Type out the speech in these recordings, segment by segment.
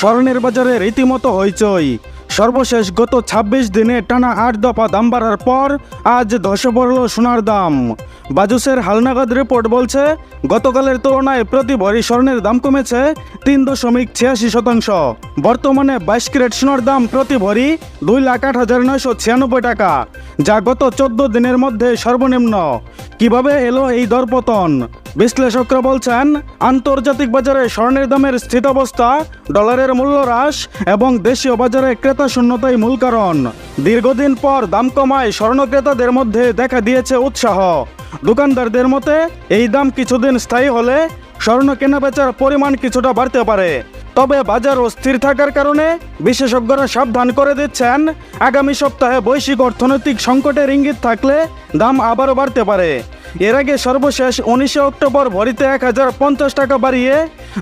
স্বর্ণের বাজারে রীতিমতো হইচই। সর্বশেষ গত ২৬ দিনে টানা আট দফা দাম বাড়ার পর আজ ধসে পড়ল সোনার দাম। বাজুসের হালনাগাদ রিপোর্ট বলছে, গতকালের তুলনায় প্রতি ভরি স্বর্ণের দাম কমেছে তিন দশমিক ছিয়াশি শতাংশ। বর্তমানে বাইশ ক্যারেট সোনার দাম প্রতি ভরি দুই লাখ আট হাজার নয়শো ছিয়ানব্বই টাকা, যা গত চোদ্দ দিনের মধ্যে সর্বনিম্ন। কীভাবে এলো এই দরপতন? বিশ্লেষকরা বলছেন, আন্তর্জাতিক বাজারে স্বর্ণের দামের স্থিতাবস্থা ডলারের মূল্য হ্রাস এবং দেশীয় বাজারে ক্রেতা শূন্যতাই মূল কারণ। দীর্ঘদিন পর দাম কমায় স্বর্ণ ক্রেতাদের মধ্যে দেখা দিয়েছে উৎসাহ। দোকানদারদের মতে, এই দাম কিছুদিন স্থায়ী হলে স্বর্ণ কেনাবেচার পরিমাণ কিছুটা বাড়তে পারে। তবে বাজার অস্থির থাকার কারণে বিশেষজ্ঞরা সাবধান করে দিচ্ছেন, আগামী সপ্তাহে বৈশ্বিক অর্থনৈতিক সংকটের ইঙ্গিত থাকলে দাম আবারও বাড়তে পারে। এর আগে সর্বশেষ উনিশে অক্টোবর ভরিতে এক হাজার পঞ্চাশ টাকা বাড়িয়ে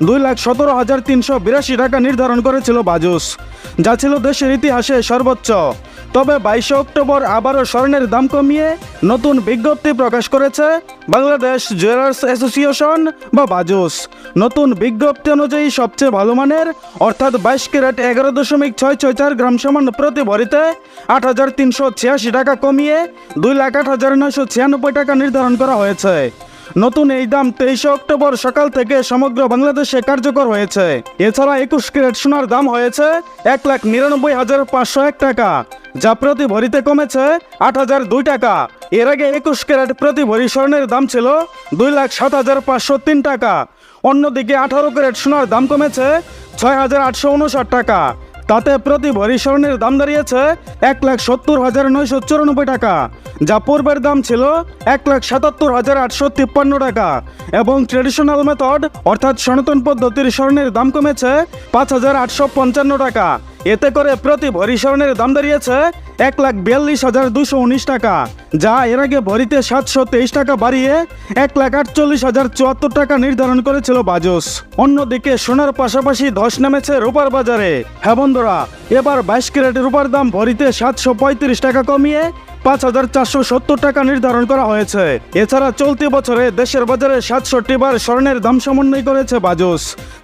দুই লাখ সতেরো হাজার তিনশো বিরাশি টাকা নির্ধারণ করেছিল বাজুস, যা ছিল দেশের ইতিহাসে সর্বোচ্চ। তবে বাইশে অক্টোবর আবারও স্বর্ণের দাম কমিয়ে নতুন বিজ্ঞপ্তি প্রকাশ করেছে বাংলাদেশ জুয়েলার্স অ্যাসোসিয়েশন বা বাজুস। নতুন বিজ্ঞপ্তি অনুযায়ী সবচেয়ে ভালো মানের, অর্থাৎ বাইশ ক্যারেট এগারো দশমিক ছয় ছয় চার গ্রাম সমান প্রতি ভরিতে আট হাজার তিনশো ছিয়াশি টাকা কমিয়ে দুই লাখ আট হাজার নয়শো ছিয়ানব্বই টাকা নির্ধারণ করা হয়েছে। নতুন এই দাম তেইশে অক্টোবর সকাল থেকে সমগ্র বাংলাদেশে কার্যকর হয়েছে। এছাড়া একুশ ক্যারেট সোনার দাম হয়েছে এক লাখ নিরানব্বই হাজার পাঁচশো এক টাকা। যা প্রতি ভরিতে কমেছে আট হাজার দুই টাকা। এর আগে একুশ ক্যারেট প্রতি ভরি স্বর্ণের দাম ছিল দুই লাখ সাত হাজার পাঁচশো তিন টাকা। অন্যদিকে আঠারো ক্যারেট সোনার দাম কমেছে ছয় হাজার আটশো উনষাট টাকা। তাতে প্রতি ভরি স্বর্ণের দাম দাঁড়িয়েছে এক লাখ সত্তর হাজার নয়শো চুরানব্বই টাকা। যা পূর্বের দাম ছিল এক লাখ সাতাত্তর হাজার আটশো তিপ্পান্ন টাকা। এবং ট্রেডিশনাল মেথড অর্থাৎ সনাতন পদ্ধতির স্বর্ণের দাম কমেছে পাঁচ হাজার আটশো পঞ্চান্ন টাকা। এতে করে প্রতি ভরি স্বর্ণের দাম দাঁড়িয়েছে এক লাখ বিয়াল্লিশ হাজার দুশো উনিশ টাকা। যা এর আগে ভরিতে সাতশো তেইশ টাকা বাড়িয়ে এক লাখ আটচল্লিশ হাজার চুয়াত্তর টাকা নির্ধারণ করেছিল বাজস। অন্যদিকে সোনার পাশাপাশি ধস নেমেছে রূপার বাজারে। হ্যাঁ বন্ধুরা, এবার বাইশ ক্যারেটের রূপার দাম ভরিতে সাতশো পঁয়ত্রিশ টাকা কমিয়ে পাঁচ হাজার চারশো সত্তর টাকা নির্ধারণ করা হয়েছে। এছাড়া চলতি বছরে দেশের বাজারে সাতষট্টি বার স্বর্ণের দাম সমন্বয় করেছে বাজুস,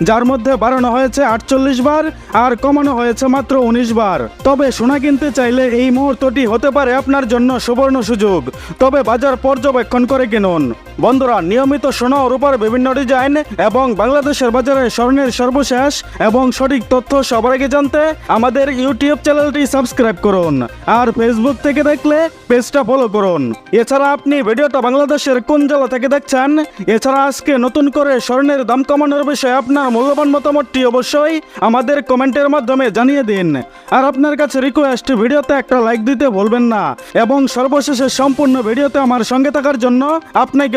যার মধ্যে বাড়ানো হয়েছে আটচল্লিশ বার আর কমানো হয়েছে মাত্র উনিশ বার। তবে সোনা কিনতে চাইলে এই মুহূর্তটি হতে পারে আপনার জন্য সুবর্ণ সুযোগ। তবে বাজার পর্যবেক্ষণ করে কিনুন। বন্ধুরা, নিয়মিত সোনা ও রূপার বিভিন্ন ডিজাইন এবং বাংলাদেশের বাজারে স্বর্ণের সর্বশেষ এবং সঠিক তথ্য সবার আগে জানতে আমাদের ইউটিউব চ্যানেলটি সাবস্ক্রাইব করুন আর ফেসবুক থেকে দেখলে পেজটা ফলো করুন। এছাড়া আপনি ভিডিওটা বাংলাদেশের কোন জেলা থেকে দেখছেন? এছাড়া আজকে নতুন করে স্বর্ণের দাম কমানোর বিষয়ে আপনার মূল্যবান মতামতটি অবশ্যই আমাদের কমেন্টের মাধ্যমে জানিয়ে দিন। আর আপনার কাছে রিকোয়েস্ট ভিডিওতে একটা লাইক দিতে ভুলবেন না এবং সর্বশেষে সম্পূর্ণ ভিডিওতে আমার সঙ্গে থাকার জন্য আপনাকে